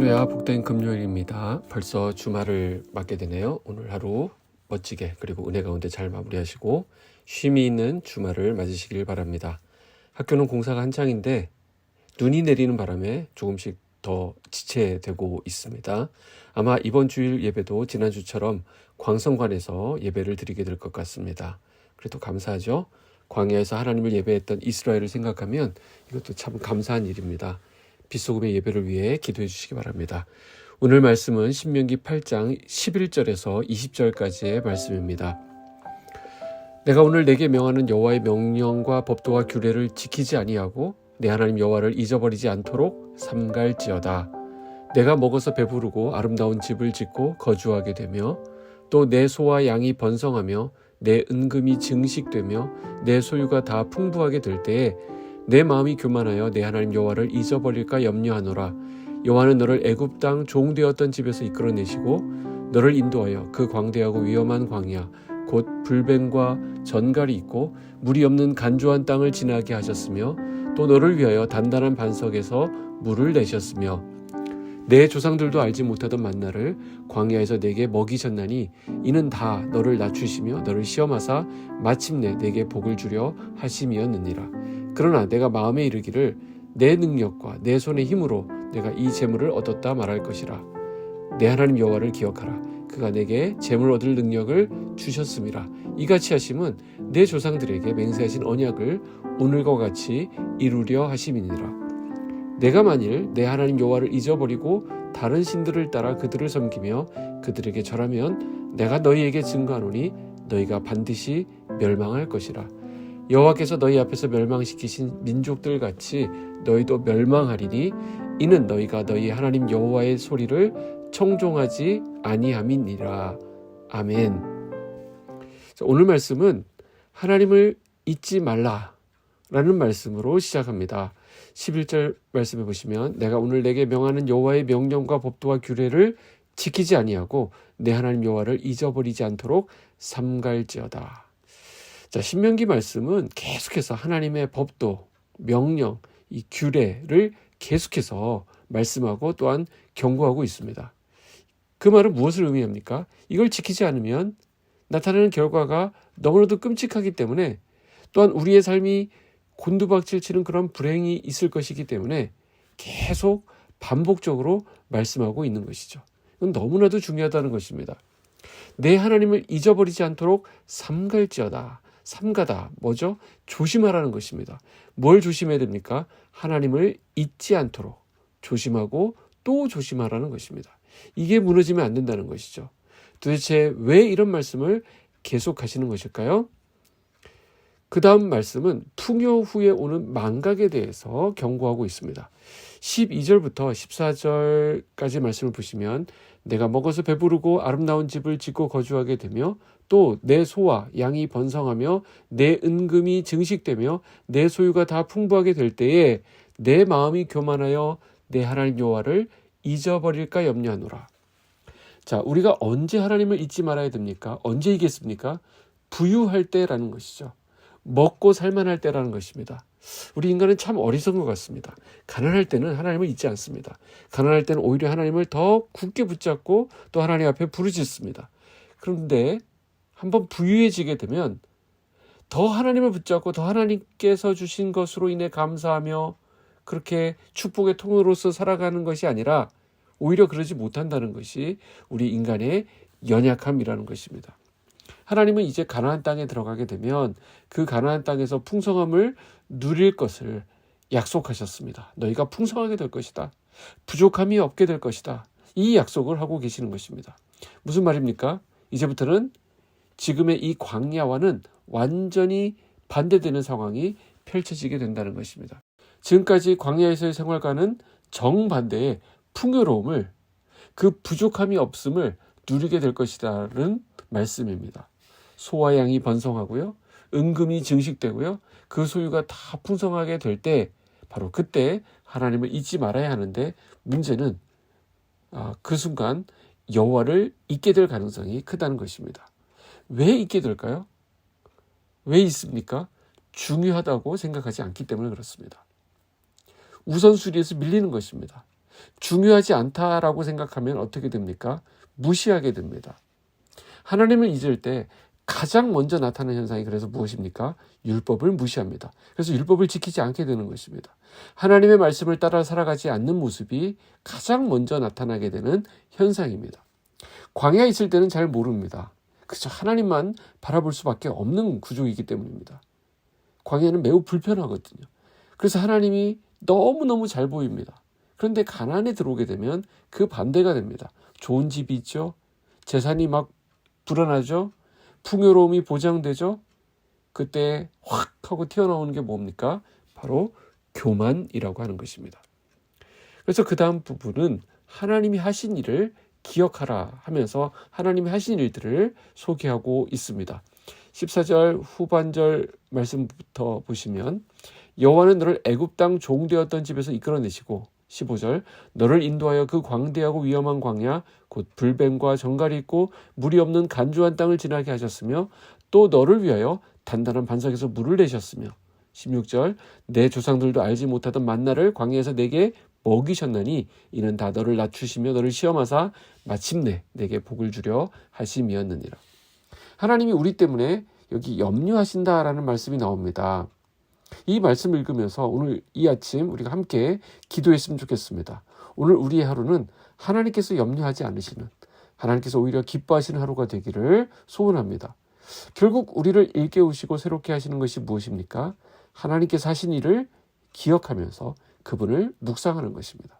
할렐루야 복된 금요일입니다. 벌써 주말을 맞게 되네요. 오늘 하루 멋지게 그리고 은혜 가운데 잘 마무리하시고 쉼이 있는 주말을 맞으시길 바랍니다. 학교는 공사가 한창인데 눈이 내리는 바람에 조금씩 더 지체되고 있습니다. 아마 이번 주일 예배도 지난주처럼 광성관에서 예배를 드리게 될 것 같습니다. 그래도 감사하죠. 광야에서 하나님을 예배했던 이스라엘을 생각하면 이것도 참 감사한 일입니다. 빗소금의 예배를 위해 기도해 주시기 바랍니다. 오늘 말씀은 신명기 8장 11절에서 20절까지의 말씀입니다. 내가 오늘 내게 명하는 여호와의 명령과 법도와 규례를 지키지 아니하고 내 하나님 여호와를 잊어버리지 않도록 삼갈지어다. 내가 먹어서 배부르고 아름다운 집을 짓고 거주하게 되며 또 내 소와 양이 번성하며 내 은금이 증식되며 내 소유가 다 풍부하게 될 때에 내 마음이 교만하여 내 하나님 여호와를 잊어버릴까 염려하노라. 여호와는 너를 애굽 땅 종되었던 집에서 이끌어내시고 너를 인도하여 그 광대하고 위험한 광야 곧 불뱀과 전갈이 있고 물이 없는 간조한 땅을 지나게 하셨으며 또 너를 위하여 단단한 반석에서 물을 내셨으며 내 조상들도 알지 못하던 만나를 광야에서 내게 먹이셨나니 이는 다 너를 낮추시며 너를 시험하사 마침내 내게 복을 주려 하심이었느니라. 그러나 내가 마음에 이르기를 내 능력과 내 손의 힘으로 내가 이 재물을 얻었다 말할 것이라. 내 하나님 여호와를 기억하라. 그가 내게 재물 얻을 능력을 주셨음이라. 이같이 하심은 내 조상들에게 맹세하신 언약을 오늘과 같이 이루려 하심이니라. 내가 만일 내 하나님 여호와를 잊어버리고 다른 신들을 따라 그들을 섬기며 그들에게 절하면 내가 너희에게 증거하노니 너희가 반드시 멸망할 것이라. 여호와께서 너희 앞에서 멸망시키신 민족들 같이 너희도 멸망하리니 이는 너희가 너희 하나님 여호와의 소리를 청종하지 아니함이니라. 아멘. 자, 오늘 말씀은 하나님을 잊지 말라라는 말씀으로 시작합니다. 11절 말씀해 보시면 내가 오늘 내게 명하는 여호와의 명령과 법도와 규례를 지키지 아니하고 내 하나님 여호와를 잊어버리지 않도록 삼갈지어다. 자, 신명기 말씀은 계속해서 하나님의 법도, 명령, 이 규례를 계속해서 말씀하고 또한 경고하고 있습니다. 그 말은 무엇을 의미합니까? 이걸 지키지 않으면 나타나는 결과가 너무나도 끔찍하기 때문에 또한 우리의 삶이 곤두박질 치는 그런 불행이 있을 것이기 때문에 계속 반복적으로 말씀하고 있는 것이죠. 이건 너무나도 중요하다는 것입니다. 내 하나님을 잊어버리지 않도록 삼갈지어다. 삼가다. 뭐죠? 조심하라는 것입니다. 뭘 조심해야 됩니까? 하나님을 잊지 않도록 조심하고 또 조심하라는 것입니다. 이게 무너지면 안 된다는 것이죠. 도대체 왜 이런 말씀을 계속 하시는 것일까요? 그 다음 말씀은 풍요 후에 오는 망각에 대해서 경고하고 있습니다. 12절부터 14절까지 말씀을 보시면 내가 먹어서 배부르고 아름다운 집을 짓고 거주하게 되며 또 내 소와 양이 번성하며 내 은금이 증식되며 내 소유가 다 풍부하게 될 때에 내 마음이 교만하여 내 하나님 여호와를 잊어버릴까 염려하노라. 자, 우리가 언제 하나님을 잊지 말아야 됩니까? 언제 잊겠습니까? 부유할 때라는 것이죠. 먹고 살만할 때라는 것입니다. 우리 인간은 참 어리석은 것 같습니다. 가난할 때는 하나님을 잊지 않습니다. 가난할 때는 오히려 하나님을 더 굳게 붙잡고 또 하나님 앞에 부르짖습니다. 그런데 한번 부유해지게 되면 더 하나님을 붙잡고 더 하나님께서 주신 것으로 인해 감사하며 그렇게 축복의 통로로서 살아가는 것이 아니라 오히려 그러지 못한다는 것이 우리 인간의 연약함이라는 것입니다. 하나님은 이제 가나안 땅에 들어가게 되면 그 가나안 땅에서 풍성함을 누릴 것을 약속하셨습니다. 너희가 풍성하게 될 것이다. 부족함이 없게 될 것이다. 이 약속을 하고 계시는 것입니다. 무슨 말입니까? 이제부터는 지금의 이 광야와는 완전히 반대되는 상황이 펼쳐지게 된다는 것입니다. 지금까지 광야에서의 생활과는 정반대의 풍요로움을 그 부족함이 없음을 누리게 될 것이라는 말씀입니다. 소와 양이 번성하고요. 은금이 증식되고요. 그 소유가 다 풍성하게 될 때 바로 그때 하나님을 잊지 말아야 하는데 문제는 아, 그 순간 여호와를 잊게 될 가능성이 크다는 것입니다. 왜 잊게 될까요? 왜 있습니까? 중요하다고 생각하지 않기 때문에 그렇습니다. 우선순위에서 밀리는 것입니다. 중요하지 않다라고 생각하면 어떻게 됩니까? 무시하게 됩니다. 하나님을 잊을 때 가장 먼저 나타나는 현상이 그래서 무엇입니까? 율법을 무시합니다. 그래서 율법을 지키지 않게 되는 것입니다. 하나님의 말씀을 따라 살아가지 않는 모습이 가장 먼저 나타나게 되는 현상입니다. 광야에 있을 때는 잘 모릅니다. 그저 하나님만 바라볼 수밖에 없는 구조이기 때문입니다. 광야는 매우 불편하거든요. 그래서 하나님이 너무너무 잘 보입니다. 그런데 가난에 들어오게 되면 그 반대가 됩니다. 좋은 집이 있죠. 재산이 막 불어나죠. 풍요로움이 보장되죠. 그때 확 하고 튀어나오는 게 뭡니까? 바로 교만이라고 하는 것입니다. 그래서 그 다음 부분은 하나님이 하신 일을 기억하라 하면서 하나님이 하신 일들을 소개하고 있습니다. 14절 후반절 말씀부터 보시면 여호와는 너를 애굽 땅 종되었던 집에서 이끌어내시고 15절 너를 인도하여 그 광대하고 위험한 광야 곧 불뱀과 정갈이 있고 물이 없는 간주한 땅을 지나게 하셨으며 또 너를 위하여 단단한 반석에서 물을 내셨으며 16절 내 조상들도 알지 못하던 만나를 광야에서 내게 먹이셨나니 이는 다 너를 낮추시며 너를 시험하사 마침내 내게 복을 주려 하심이었느니라. 하나님이 우리 때문에 여기 염려하신다라는 말씀이 나옵니다. 이 말씀을 읽으면서 오늘 이 아침 우리가 함께 기도했으면 좋겠습니다. 오늘 우리의 하루는 하나님께서 염려하지 않으시는 하나님께서 오히려 기뻐하시는 하루가 되기를 소원합니다. 결국 우리를 일깨우시고 새롭게 하시는 것이 무엇입니까? 하나님께서 하신 일을 기억하면서 그분을 묵상하는 것입니다.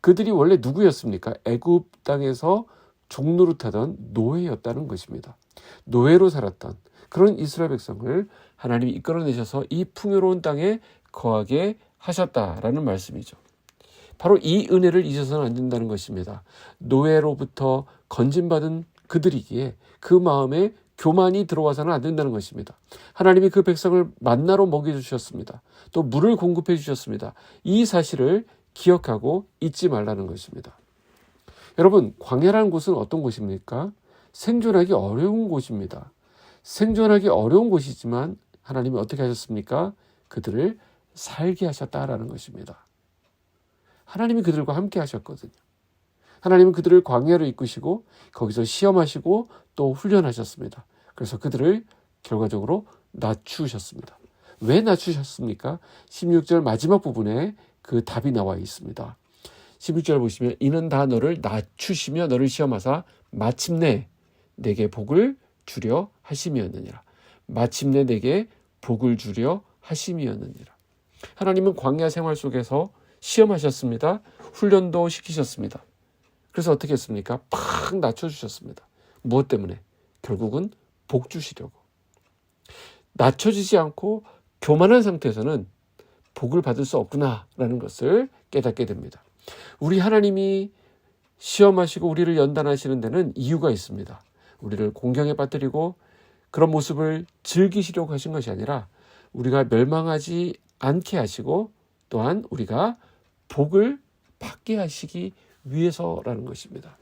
그들이 원래 누구였습니까? 애굽 땅에서 종노릇하던 노예였다는 것입니다. 노예로 살았던 그런 이스라엘 백성을 하나님이 이끌어내셔서 이 풍요로운 땅에 거하게 하셨다라는 말씀이죠. 바로 이 은혜를 잊어서는 안 된다는 것입니다. 노예로부터 건진받은 그들이기에 그 마음에 교만이 들어와서는 안 된다는 것입니다. 하나님이 그 백성을 만나로 먹여주셨습니다. 또 물을 공급해 주셨습니다. 이 사실을 기억하고 잊지 말라는 것입니다. 여러분, 광야라는 곳은 어떤 곳입니까? 생존하기 어려운 곳입니다. 생존하기 어려운 곳이지만 하나님이 어떻게 하셨습니까? 그들을 살게 하셨다라는 것입니다. 하나님이 그들과 함께 하셨거든요. 하나님은 그들을 광야로 이끄시고 거기서 시험하시고 또 훈련하셨습니다. 그래서 그들을 결과적으로 낮추셨습니다. 왜 낮추셨습니까? 16절 마지막 부분에 그 답이 나와 있습니다. 16절 보시면 이는 다 너를 낮추시며 너를 시험하사 마침내 내게 복을 주려 하심이었느니라. 마침내 내게 복을 주려 하심이었느니라. 하나님은 광야 생활 속에서 시험하셨습니다. 훈련도 시키셨습니다. 그래서 어떻게 했습니까? 팍 낮춰주셨습니다. 무엇 때문에? 결국은 복 주시려고. 낮춰지지 않고 교만한 상태에서는 복을 받을 수 없구나라는 것을 깨닫게 됩니다. 우리 하나님이 시험하시고 우리를 연단하시는 데는 이유가 있습니다. 우리를 공경에 빠뜨리고 그런 모습을 즐기시려고 하신 것이 아니라 우리가 멸망하지 않게 하시고 또한 우리가 복을 받게 하시기 위해서라는 것입니다.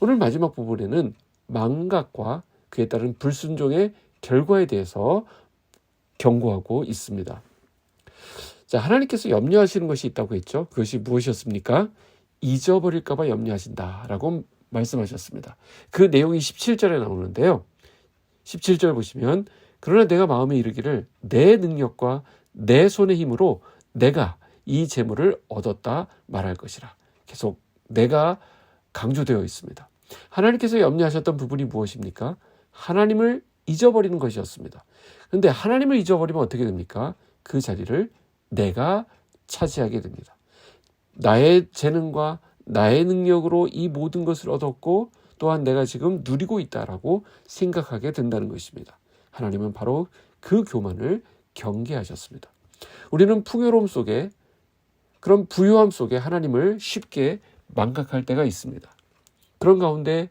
오늘 마지막 부분에는 망각과 그에 따른 불순종의 결과에 대해서 경고하고 있습니다. 자, 하나님께서 염려하시는 것이 있다고 했죠. 그것이 무엇이었습니까? 잊어버릴까봐 염려하신다라고 말씀하셨습니다. 그 내용이 17절에 나오는데요. 17절 보시면 그러나 내가 마음에 이르기를 내 능력과 내 손의 힘으로 내가 이 재물을 얻었다 말할 것이라. 계속 내가 강조되어 있습니다. 하나님께서 염려하셨던 부분이 무엇입니까? 하나님을 잊어버리는 것이었습니다. 그런데 하나님을 잊어버리면 어떻게 됩니까? 그 자리를 내가 차지하게 됩니다. 나의 재능과 나의 능력으로 이 모든 것을 얻었고 또한 내가 지금 누리고 있다라고 생각하게 된다는 것입니다. 하나님은 바로 그 교만을 경계하셨습니다. 우리는 풍요로움 속에 그런 부유함 속에 하나님을 쉽게 망각할 때가 있습니다. 그런 가운데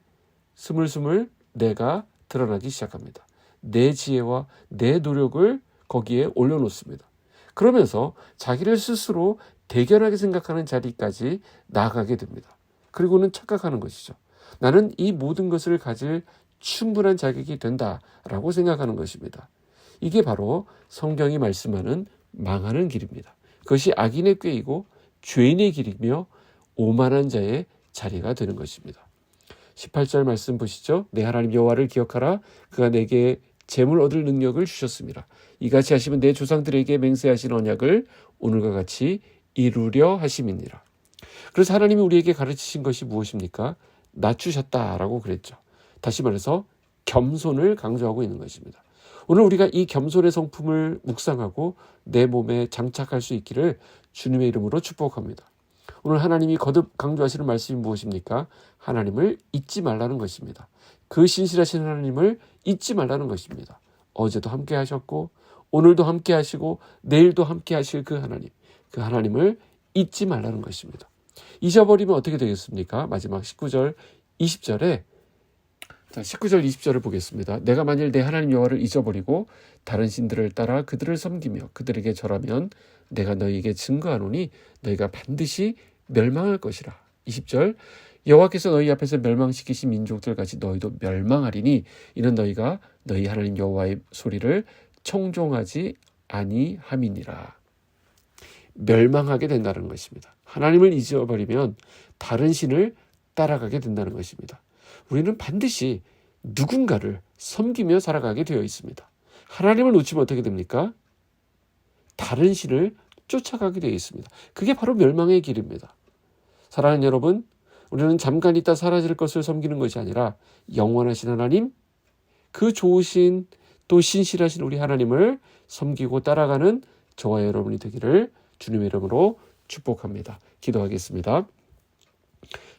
스물스물 내가 드러나기 시작합니다. 내 지혜와 내 노력을 거기에 올려놓습니다. 그러면서 자기를 스스로 대견하게 생각하는 자리까지 나아가게 됩니다. 그리고는 착각하는 것이죠. 나는 이 모든 것을 가질 충분한 자격이 된다라고 생각하는 것입니다. 이게 바로 성경이 말씀하는 망하는 길입니다. 그것이 악인의 꾀이고 죄인의 길이며 오만한 자의 자리가 되는 것입니다. 18절 말씀 보시죠. 내 하나님 여호와를 기억하라. 그가 내게 재물 얻을 능력을 주셨습니다. 이같이 하시면 내 조상들에게 맹세하신 언약을 오늘과 같이 이루려 하심이니라. 그래서 하나님이 우리에게 가르치신 것이 무엇입니까? 낮추셨다라고 그랬죠. 다시 말해서 겸손을 강조하고 있는 것입니다. 오늘 우리가 이 겸손의 성품을 묵상하고 내 몸에 장착할 수 있기를 주님의 이름으로 축복합니다. 오늘 하나님이 거듭 강조하시는 말씀이 무엇입니까? 하나님을 잊지 말라는 것입니다. 그 신실하신 하나님을 잊지 말라는 것입니다. 어제도 함께 하셨고 오늘도 함께 하시고 내일도 함께 하실 그 하나님, 그 하나님을 잊지 말라는 것입니다. 잊어버리면 어떻게 되겠습니까? 마지막 19절, 20절에 자, 19절, 20절을 보겠습니다. 내가 만일 내 하나님 여호와를 잊어버리고 다른 신들을 따라 그들을 섬기며 그들에게 절하면 내가 너희에게 증거하노니 너희가 반드시 멸망할 것이라. 20절 여호와께서 너희 앞에서 멸망시키신 민족들 같이 너희도 멸망하리니 이는 너희가 너희 하나님 여호와의 소리를 청종하지 아니함이니라. 멸망하게 된다는 것입니다. 하나님을 잊어버리면 다른 신을 따라가게 된다는 것입니다. 우리는 반드시 누군가를 섬기며 살아가게 되어 있습니다. 하나님을 놓치면 어떻게 됩니까? 다른 신을 쫓아가게 되어 있습니다. 그게 바로 멸망의 길입니다. 사랑하는 여러분, 우리는 잠깐 있다 사라질 것을 섬기는 것이 아니라 영원하신 하나님, 그 좋으신 또 신실하신 우리 하나님을 섬기고 따라가는 저와 여러분이 되기를 주님의 이름으로 축복합니다. 기도하겠습니다.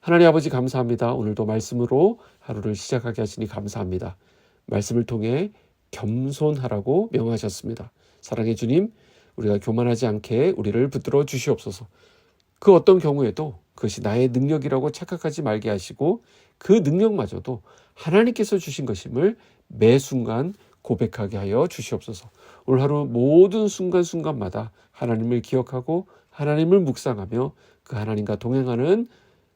하나님 아버지 감사합니다. 오늘도 말씀으로 하루를 시작하게 하시니 감사합니다. 말씀을 통해 겸손하라고 명하셨습니다. 사랑의 주님, 우리가 교만하지 않게 우리를 붙들어 주시옵소서. 그 어떤 경우에도 그것이 나의 능력이라고 착각하지 말게 하시고 그 능력마저도 하나님께서 주신 것임을 매 순간 고백하게 하여 주시옵소서. 오늘 하루 모든 순간순간마다 하나님을 기억하고 하나님을 묵상하며 그 하나님과 동행하는